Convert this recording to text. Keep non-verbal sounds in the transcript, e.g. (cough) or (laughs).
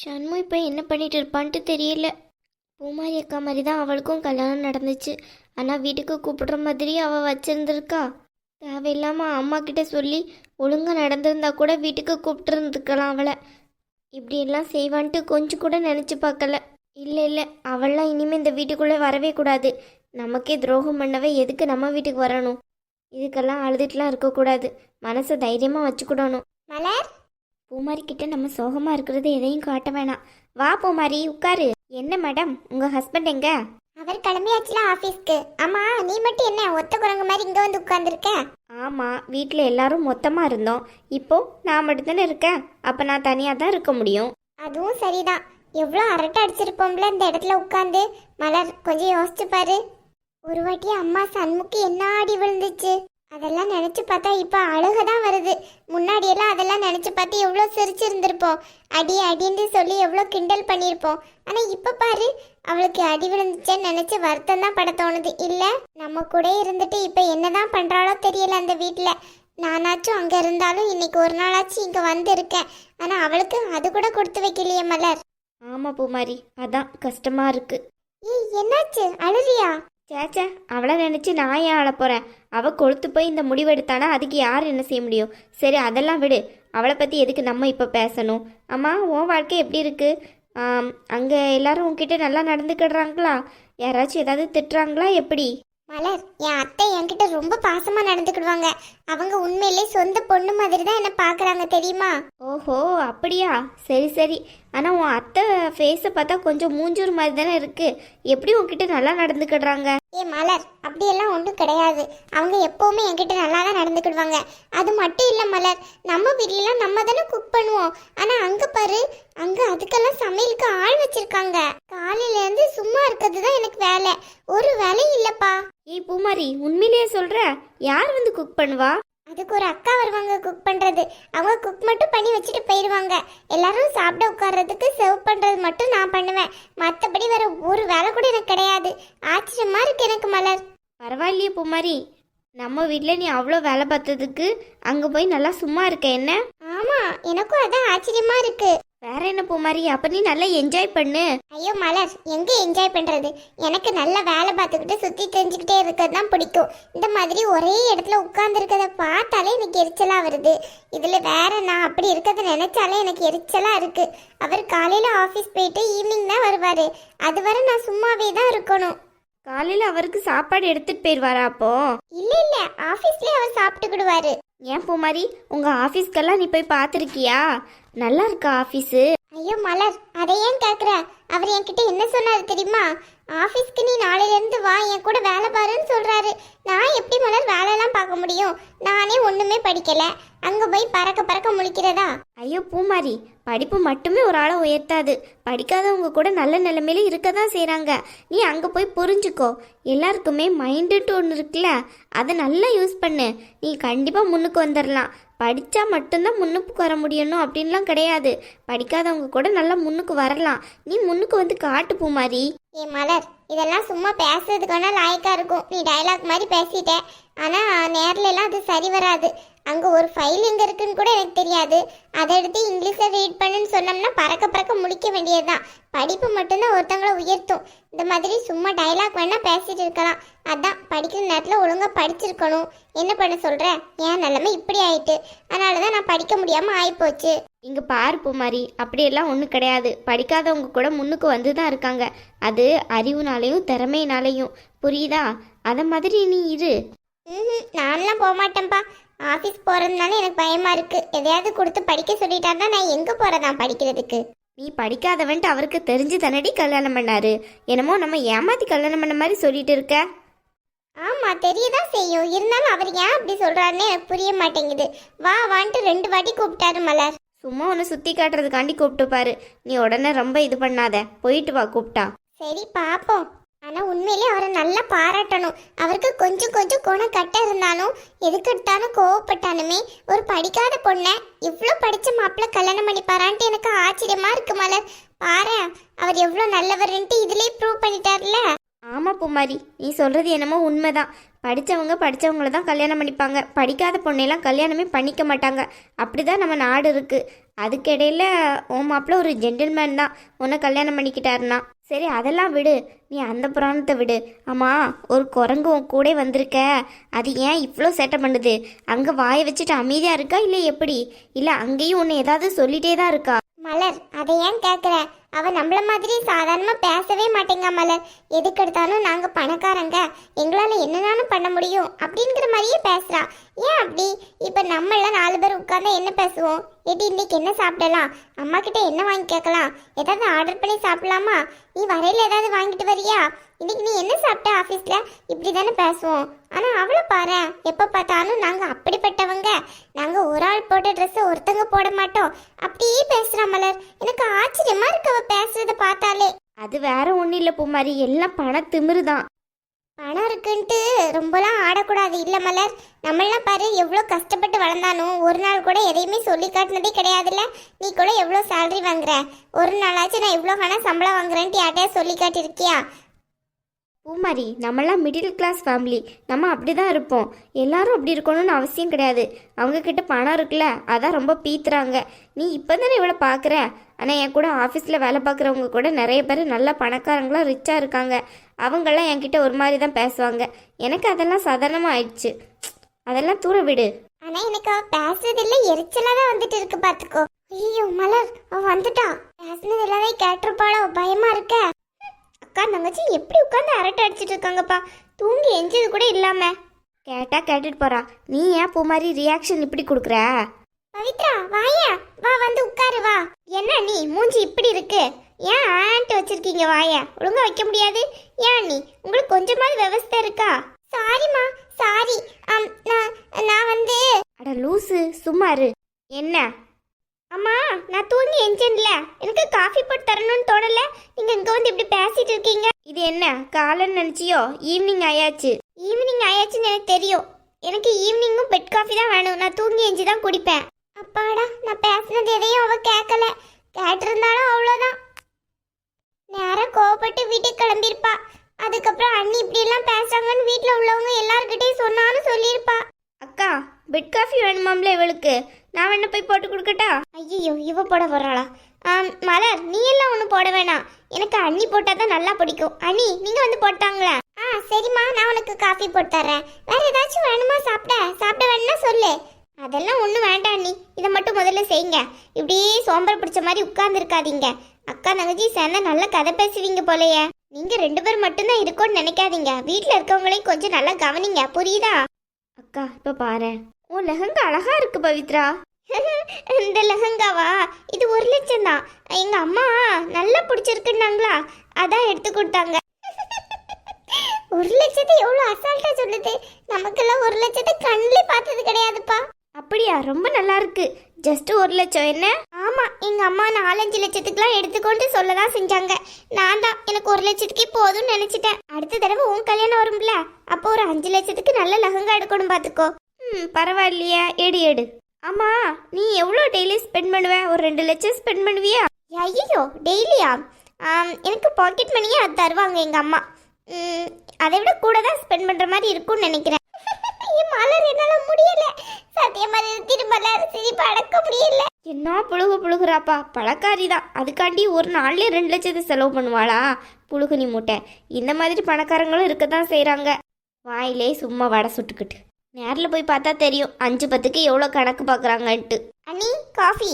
ஷண்மு இப்போ என்ன பண்ணிட்டு இருப்பான்ட்டு தெரியல. பூமாரி அக்கா மாதிரி தான் அவளுக்கும் கல்யாணம் நடந்துச்சு. ஆனால் வீட்டுக்கு கூப்பிடுற மாதிரி அவள் வச்சிருந்துருக்கா. தேவையில்லாமல் அம்மா கிட்ட சொல்லி ஒழுங்காக நடந்திருந்தா கூட வீட்டுக்கு கூப்பிட்டுருந்துருக்கலாம் அவளை. இப்படியெல்லாம் செய்வான்ட்டு கொஞ்சம் கூட நினச்சி பார்க்கல. இல்லை இல்லை அவள்லாம் இனிமேல் இந்த வீட்டுக்குள்ளே வரவே கூடாது. நமக்கே துரோகம் பண்ணவே எதுக்கு நம்ம வீட்டுக்கு வரணும்? இதுக்கெல்லாம் அழுதுட்டுலாம் இருக்கக்கூடாது. மனசை தைரியமாக வச்சுக்கிடணும். மலர் பூமாரி கிட்ட நம்ம சோகமா இருக்கிறது எதையும் காட்ட வேணாம். வா பூமாரி உட்காரு. என்ன மேடம்? உங்க ஹஸ்பண்ட் எங்க? அவர் கிளம்பியாச்சுல ஆபீஸ்க்கு ஆமா நீ மட்டும் என்ன ஒத்த குரங்கு மாதிரி இங்க வந்து உட்கார்ந்துருக்க? ஆமா வீட்ல எல்லாரும் மொத்தமா இருந்தோம். இப்போ நான் மட்டும்தானே இருக்கேன். அப்ப நான் தனியா தான் இருக்க முடியும். அதுவும் சரிதான். எவ்வளோ அரட்டை அடிச்சிருப்போம்ல இந்த இடத்துல உட்காந்து மலர் கொஞ்சம் யோசிச்சு பாரு. ஒரு வாட்டி அம்மா சண்முக்கு என்ன ஆடி விழுந்துச்சு? அதெல்லாம் நினைச்சு பார்த்தா இப்ப அழுக தான் வருது. முன்னாடி எல்லாம் அதெல்லாம் நினைச்சு பார்த்து எவ்வளோ சிரிச்சிருந்திருப்போம். அடி அடின்னு சொல்லி எவ்வளோ கிண்டல் பண்ணியிருப்போம். ஆனா இப்ப பாரு அவளுக்கு அடி விழுந்துச்சேன்னு நினைச்சு வருத்தம் தான் பட தோணுது. இல்ல நம்ம கூட இருந்துட்டு இப்ப என்னதான் பண்றாளோ தெரியல அந்த வீட்ல. நானாச்சும் அங்க இருந்தாலும் இன்னைக்கு ஒரு நாளாச்சும் இங்க வந்து இருக்கேன் ஆனா அவளுக்கு அது கூட கொடுத்து வைக்கலையே மலர். ஆமா பூமாரி அதான் கஷ்டமா இருக்கு. ஏய் என்னாச்சு? அழுறியா? சேச்சே அவளை நினச்சி நான் ஏன் ஆள போகிறேன் அவள் கொழுத்து போய் இந்த முடிவெடுத்தானா? அதுக்கு யார் என்ன செய்ய முடியும்? சரி அதெல்லாம் விடு. அவளை பற்றி எதுக்கு நம்ம இப்போ பேசணும்? அம்மா உன் வாழ்க்கை எப்படி இருக்குது அங்கே எல்லாரும் உன்கிட்ட நல்லா நடந்துக்கிடுறாங்களா? யாராச்சும் ஏதாவது திட்டுறாங்களா? எப்படி? மலர் என் அத்தை என்கிட்ட ரொம்ப பாசமாக நடந்துக்கிடுவாங்க. அவங்க உண்மையிலே சொந்த பொண்ணு மாதிரி தான் என்ன பாக்குறாங்க தெரியுமா? ஓஹோ அப்படியா? சரி சரி. ஆனால் உன் அத்தை ஃபேஸை பார்த்தா கொஞ்சம் மூஞ்சூர் மாதிரி தானே இருக்கு. எப்படி உன்கிட்ட நல்லா நடந்துக்கிடுறாங்க? ஏ மலர் அப்படியெல்லாம் ஒன்றும் கிடையாது. அவங்க எப்பவுமே என்கிட்ட நல்லா தான் நடந்துக்கிடுவாங்க. அது மட்டும் இல்லை மலர். நம்ம வீட்லலாம் நம்ம தானே குக் பண்ணுவோம். ஆனா அங்க பாரு அங்க அதுக்கெல்லாம் சமையலுக்கு ஆள் வச்சிருக்காங்க. காலையில இருந்து சும்மா இருக்கிறது தான் எனக்கு வேலை. ஒரு வேலையும் இல்லப்பா. ஏய் பூமாரி உண்மையிலேயே சொல்ற? யார் வந்து குக் பண்ணுவா? அதுக்கு ஒரு அக்கா வருவாங்க குக் பண்றது. அவங்க குக் மட்டும் பண்ணி வச்சுட்டு போயிடுவாங்க. எல்லாரும் சாப்பிட உட்கார்றதுக்கு சர்வ் பண்றது மட்டும் நான் பண்ணுவேன். மற்றபடி வேற ஒரு வேலை கூட எனக்கு கிடையாது. ஆச்சரியமா இருக்கு எனக்கு மலர். பரவாயில்லையே பூமாரி. நம்ம வீட்டில் நீ அவ்வளோ வேலை பார்த்ததுக்கு அங்கே போய் நல்லா சும்மா இருக்க என்ன? ஆமா எனக்கும் அதான் ஆச்சரியமா இருக்கு. வேற என்ன பூமாரி? அப்ப நீ நல்லா என்ஜாய் பண்ணு. ஐயோ மலர் எங்க என்ஜாய் பண்றது? எனக்கு நல்ல வேலை பார்த்துக்கிட்டு சுத்தி தெரிஞ்சுக்கிட்டே இருக்கிறது தான் பிடிக்கும். இந்த மாதிரி ஒரே இடத்துல உட்கார்ந்து இருக்கிறத பார்த்தாலே எனக்கு எரிச்சலா வருது. இதுல வேற நான் அப்படி இருக்கிறத நினைச்சாலே எனக்கு எரிச்சலா இருக்கு. அவர் காலையில ஆபீஸ் போயிட்டு ஈவினிங் தான் வருவாரு. அது வரை நான் சும்மாவே தான் இருக்கணும். காலையில் அவருக்கு சாப்பாடு எடுத்துட்டு போயிடுவாரா அப்போ? இல்ல இல்ல. ஆபீஸ்லயே அவர் சாப்பிட்டுக்கிடுவாரு ஏன் பூமாரி? உங்கள் ஆஃபீஸ்க்கெல்லாம் நீ போய் பார்த்துருக்கியா? நல்லா இருக்கா ஆஃபீஸு ஐயோ மலர். அதை ஏன் கேக்குற? அவர் என்கிட்ட என்ன சொன்னாரு தெரியுமா? ஆபீஸ்க்கு நீ நாளையில இருந்து வா. என் கூட வேலை பாருன்னு சொல்றாரு. நான் எப்படி மலர் வேலையெல்லாம் பார்க்க முடியும்? நானே ஒன்றுமே படிக்கல. அங்கே போய் பறக்க பறக்க முழிக்கிறதா? ஐயோ பூமாரி படிப்பு மட்டுமே ஒரு ஆளை உயர்த்தாது. படிக்காதவங்க கூட நல்ல நிலைமையில இருக்க தான் செய்கிறாங்க நீ அங்கே போய் புரிஞ்சுக்கோ. எல்லாருக்குமே மைண்டுட்டு ஒன்று இருக்குல்ல? அதை நல்லா யூஸ் பண்ணு. நீ கண்டிப்பாக முன்னுக்கு வந்துடலாம் படித்தா மட்டும்தான் முன்னுக்கு வர முடியணும் அப்படின்லாம் கிடையாது. படிக்காதவங்க கூட நல்லா முன்னுக்கு வரலாம். நீ முன்னுக்கு வந்து காட்டு பூமாரி. ஏ மலர் இதெல்லாம் சும்மா பேசுறதுக்கான லாயக்கா இருக்கும். நீ டயலாக் மாதிரி பேசிட்ட. ஆனா நேர்ல எல்லாம் அது சரி வராது. அங்க ஒரு ஃபைல் எங்க இருக்குன்னு கூட எனக்கு தெரியாது. அதை எடுத்து இங்கிலீஷ்ல ரீட் பண்ணுன்னு சொன்னோம்னா பறக்க பறக்க முடிக்க வேண்டியதுதான். படிப்பு மட்டும்தான் ஒருத்தங்களை உயர்த்தும். இந்த மாதிரி சும்மா டயலாக் வேணா பேசிட்டு இருக்கலாம். அதான் படிக்கிற நேரத்துல ஒழுங்கா படிச்சிருக்கணும். என்ன பண்ண சொல்ற? என் நிலைமை இப்படி ஆயிட்டு. அதனாலதான் நான் படிக்க முடியாம ஆயிப்போச்சு. இங்கே பாரு பூமாரி அப்படியெல்லாம் ஒன்றும் கிடையாது. படிக்காதவங்க கூட முன்னுக்கு வந்து தான் இருக்காங்க. அது அறிவுனாலையும் திறமையினாலையும். புரியுதா? அதை மாதிரி நீ இரு. நான்லாம் போக மாட்டேன்ப்பா ஆஃபீஸ் போகிறதுனால எனக்கு பயமா இருக்கு. எதையாவது கொடுத்து படிக்க சொல்லிட்டாருன்னா நான் எங்கே போகிறதா படிக்கிறதுக்கு? நீ படிக்காதவன்ட்டு அவருக்கு தெரிஞ்சு தானடி கல்யாணம் பண்ணாரு. என்னமோ நம்ம ஏமாத்தி கல்யாணம் பண்ண மாதிரி சொல்லிட்டு இருக்க. ஆமாம் தெரியதான் செய்யும். இருந்தாலும் அவர் ஏன் அப்படி சொல்கிறாருன்னு எனக்கு புரிய மாட்டேங்குது. வா வான்ட்டு ரெண்டு வாட்டி கூப்பிட்டாரு மலர். சும்மா ஒன்று சுற்றி காட்டுறதுக்காண்டி கூப்பிட்டு பாரு. நீ உடனே ரொம்ப இது பண்ணாத. போயிட்டு வா கூப்பிட்டா. சரி பார்ப்போம் ஆனால் உண்மையிலே அவரை நல்லா பாராட்டணும். அவருக்கு கொஞ்சம் கொஞ்சம் குணம் கட்ட இருந்தாலும் எதுக்கு எடுத்தாலும் கோவப்பட்டாலுமே ஒரு படிக்காத பொண்ணை இவ்வளோ படித்த மாப்பிள்ளை கல்யாணம் பண்ணிப்பாரான்ட்டு எனக்கு ஆச்சரியமா இருக்கு மலர். பாரு அவர் எவ்வளோ நல்லவர்ன்ட்டு இதுலயே ப்ரூவ் பண்ணிட்டார்ல. ஆமாம் பூமாரி நீ சொல்கிறது என்னமோ உண்மைதான். படித்தவங்க படிச்சவங்கள தான் கல்யாணம் பண்ணிப்பாங்க. படிக்காத பொண்ணையெல்லாம் கல்யாணமே பண்ணிக்க மாட்டாங்க. அப்படி தான் நம்ம நாடு இருக்குது அதுக்கிடையில் உன் மாப்பிள்ள ஒரு ஜென்டில்மேன் தான். உன்னை கல்யாணம் பண்ணிக்கிட்டாருனா சரி அதெல்லாம் விடு. நீ அந்த புராணத்தை விடு. ஆமாம் ஒரு குரங்கு உன் கூட வந்திருக்க. அது ஏன் இவ்வளோ சேட்டை பண்ணுது? அங்கே வாயை வச்சுட்டு அமைதியாக இருக்கா? இல்லை எப்படி? இல்லை அங்கேயும் உன்னை ஏதாவது சொல்லிட்டே தான் இருக்கா? மலர் அதை ஏன் கேக்குற? அவ நம்மள மாதிரி சாதாரணமா பேசவே மாட்டேங்க மலர் எதுக்கு எடுத்தாலும் நாங்க பணக்காரங்க. எங்களால என்னனாலும் பண்ண முடியும் அப்படிங்கிற மாதிரியே பேசுறா. ஏன் அப்படி? இப்ப நம்ம நாலு பேர் உட்கார்ந்தா என்ன பேசுவோம்? ஏடி இன்னைக்கு என்ன சாப்பிடலாம்? அம்மா கிட்ட என்ன வாங்கி கேட்கலாம்? ஏதாவது ஆர்டர் பண்ணி சாப்பிடலாமா? நீ வரையில ஏதாவது வாங்கிட்டு வரியா? இன்னைக்கு நீ என்ன சாப்பிட்ட ஆபீஸ்ல இப்படி தானே பேசுவோம். ஆனா அவளை பாரு. எப்ப பார்த்தாலும் நாங்க அப்படிப்பட்டவங்க. நாங்க ஒரு ஆள் போட்ட ட்ரெஸ் ஒருத்தங்க போட மாட்டோம். அப்படியே பேசுறா மலர். எனக்கு ஆச்சரியமா இருக்கு அவ பேசுறத பார்த்தாலே. அது வேற ஒன்றும் இல்லை பூமாரி. எல்லாம் பண திமிரு தான் பணம் இருக்குன்ட்டு ரொம்பலாம் ஆடக்கூடாது. இல்ல மலர். நம்மளாம் பாரு எவ்வளோ கஷ்டப்பட்டு வளர்ந்தாலும் ஒரு நாள் கூட எதையுமே சொல்லி காட்டினதே கிடையாதுல்ல. நீ கூட எவ்வளோ சேலரி வாங்குற? ஒரு நாளாச்சும் நான் இவ்வளோ வேணா சம்பளம் வாங்குறேன்ட்டு யார்ட்டையா சொல்லி காட்டியிருக்கியா? பூமாரி நம்மளாம் மிடில் கிளாஸ் ஃபேமிலி நம்ம அப்படி தான் இருப்போம். எல்லாரும் அப்படி இருக்கணும்னு அவசியம் கிடையாது. அவங்கக்கிட்ட பணம் இருக்குல்ல அதான் ரொம்ப பீத்துறாங்க. நீ இப்போ தானே இவ்வளோ பார்க்குற ஆனால் என் கூட ஆஃபீஸில் வேலை பார்க்குறவங்க கூட நிறைய பேர் நல்ல பணக்காரங்களாம் ரிச்சாக இருக்காங்க. அவங்கெல்லாம் என்கிட்ட ஒரு மாதிரி தான் பேசுவாங்க. எனக்கு அதெல்லாம் சாதாரணமாக ஆயிடுச்சு. அதெல்லாம் தூர விடு. ஆனால் எனக்கு அவ பேசுறதுல எரிச்சலா தான் வந்துட்டு இருக்கு பார்த்துக்கோ ஐயோ மலர் அவன் வந்துட்டான் பேசுனது எல்லாமே கேட்டிருப்பாளோ பயமா இருக்க அக்கா தங்கச்சி எப்படி உட்காந்து இருக்காங்கப்பா தூங்கி எஞ்சது கூட இல்லாம. கேட்டால் கேட்டுட்டு போகிறா நீ ஏன் பூமாரி ரியாக்ஷன் இப்படி கொடுக்குற? பவித்ரா வாயா. வா வந்து உட்காரு வா. என்ன நீ? மூஞ்சி இப்படி இருக்கு. ஏன் ஆன்ட்டு வச்சிருக்கீங்க வாயா? ஒழுங்கா வைக்க முடியாது. ஏன் நீ? உங்களுக்கு கொஞ்சமாவது விவஸ்தை இருக்கா? சாரிம்மா சாரி. நான் நான் வந்து அட லூசு சும்மா இரு. என்ன? அம்மா நான் தூங்கி எஞ்சேன்ல எனக்கு காஃபி போட்டு தரணும்னு தோணல. நீங்க இங்க வந்து இப்படி பேசிட்டு இருக்கீங்க. இது என்ன காலைன்னு நினச்சியோ? ஈவினிங் ஆயாச்சு. ஈவினிங் ஆயாச்சுன்னு எனக்கு தெரியும். எனக்கு ஈவினிங்கும் பெட் காஃபி தான் வேணும். நான் தூங்கி எஞ்சி தான் குடிப்பேன். அப்பாடா நான் பேசுனது எதையும் அவ கேட்கல கேட்டிருந்தாலும் அவ்வளோதான் நேரம் கோவப்பட்டு வீட்டுக்கு கிளம்பியிருப்பா. அதுக்கப்புறம் அண்ணி இப்படி எல்லாம் பேசுறாங்கன்னு வீட்டில் உள்ளவங்க எல்லார்கிட்டயும் சொன்னாலும் சொல்லியிருப்பா. அக்கா பெட் காஃபி வேணுமாம்ல இவளுக்கு? நான் வேணா போய் போட்டு கொடுக்கட்டா? ஐயோ இவ போட போறாளா மலர் நீ எல்லாம் ஒன்றும் போட வேணாம். எனக்கு அண்ணி போட்டால் தான் நல்லா பிடிக்கும். அண்ணி நீங்கள் வந்து போட்டாங்களா? ஆ சரிம்மா நான் உனக்கு காஃபி போட்டு தர்றேன். வேற ஏதாச்சும் வேணுமா சாப்பிட? சாப்பிட வேணும்னா சொல்லு. அதெல்லாம் ஒன்றும் வேண்டாம் அண்ணி. இதை மட்டும் முதல்ல செய்யுங்க. இப்படியே சோம்பல் பிடிச்ச மாதிரி உட்கார்ந்து இருக்காதீங்க அக்கா தங்கச்சி சேர்ந்தா நல்ல கதை பேசுவீங்க போலயே. நீங்க ரெண்டு பேர் மட்டும்தான் இருக்கோன்னு நினைக்காதீங்க. வீட்டில் இருக்கவங்களையும் கொஞ்சம் நல்லா கவனிங்க. புரியுதா? அக்கா இப்போ பாரு உன் லெஹங்கா அழகா இருக்கு பவித்ரா. (laughs) இந்த லெஹங்காவா? இது ஒரு லட்சம் தான். எங்க அம்மா நல்லா பிடிச்சிருக்குன்னாங்களா? அதான் எடுத்து கொடுத்தாங்க. (laughs) ஒரு லட்சத்தை எவ்வளோ அசால்ட்டா சொல்லுது? நமக்கெல்லாம் ஒரு லட்சத்தை கண்ணிலே பார்த்தது கிடையாதுப்பா. அப்படியா? ரொம்ப நல்லா இருக்கு. ஜஸ்ட் ஒரு லட்சம். என்ன? ஆமா எங்க அம்மா நாலஞ்சு லட்சத்துக்குலாம் எடுத்துக்கொண்டு சொல்லதான் செஞ்சாங்க. நான் தான் எனக்கு ஒரு லட்சத்துக்கே போதும்னு நினைச்சிட்டேன். அடுத்த தடவை உன் கல்யாணம் வரும்ல? அப்போ ஒரு அஞ்சு லட்சத்துக்கு நல்ல லெஹங்கா எடுக்கணும் பாத்துக்கோ. ம் பரவாயில்லையா. எடு எடு. ஆமா நீ எவ்வளோ டெய்லி ஸ்பெண்ட் பண்ணுவ? ஒரு ரெண்டு லட்சம் ஸ்பெண்ட் பண்ணுவியா? ஐயோ டெய்லியா எனக்கு பாக்கெட் மணியே அது தருவாங்க எங்க அம்மா. அதை விட கூட தான் ஸ்பெண்ட் பண்ற மாதிரி இருக்கும்னு நினைக்கிறேன். (laughs) மலர் என்னால முடியல. சத்தியமா நிறுத்திட்டு மலர் சிரிப்பு அடக்க முடியல. என்ன புழுகு புழுகுறாப்பா? பழக்காரி தான் அதுக்காண்டி ஒரு நாள்லயே ரெண்டு லட்சத்தை செலவு பண்ணுவாளா? புழுகுனி மூட்டை. இந்த மாதிரி பணக்காரங்களும் இருக்க தான் செய்கிறாங்க வாயிலே சும்மா வடை சுட்டுக்கிட்டு. நேரில் போய் பார்த்தா தெரியும். அஞ்சு பத்துக்கு எவ்வளோ கணக்கு பார்க்குறாங்கன்ட்டு. அண்ணி காஃபி.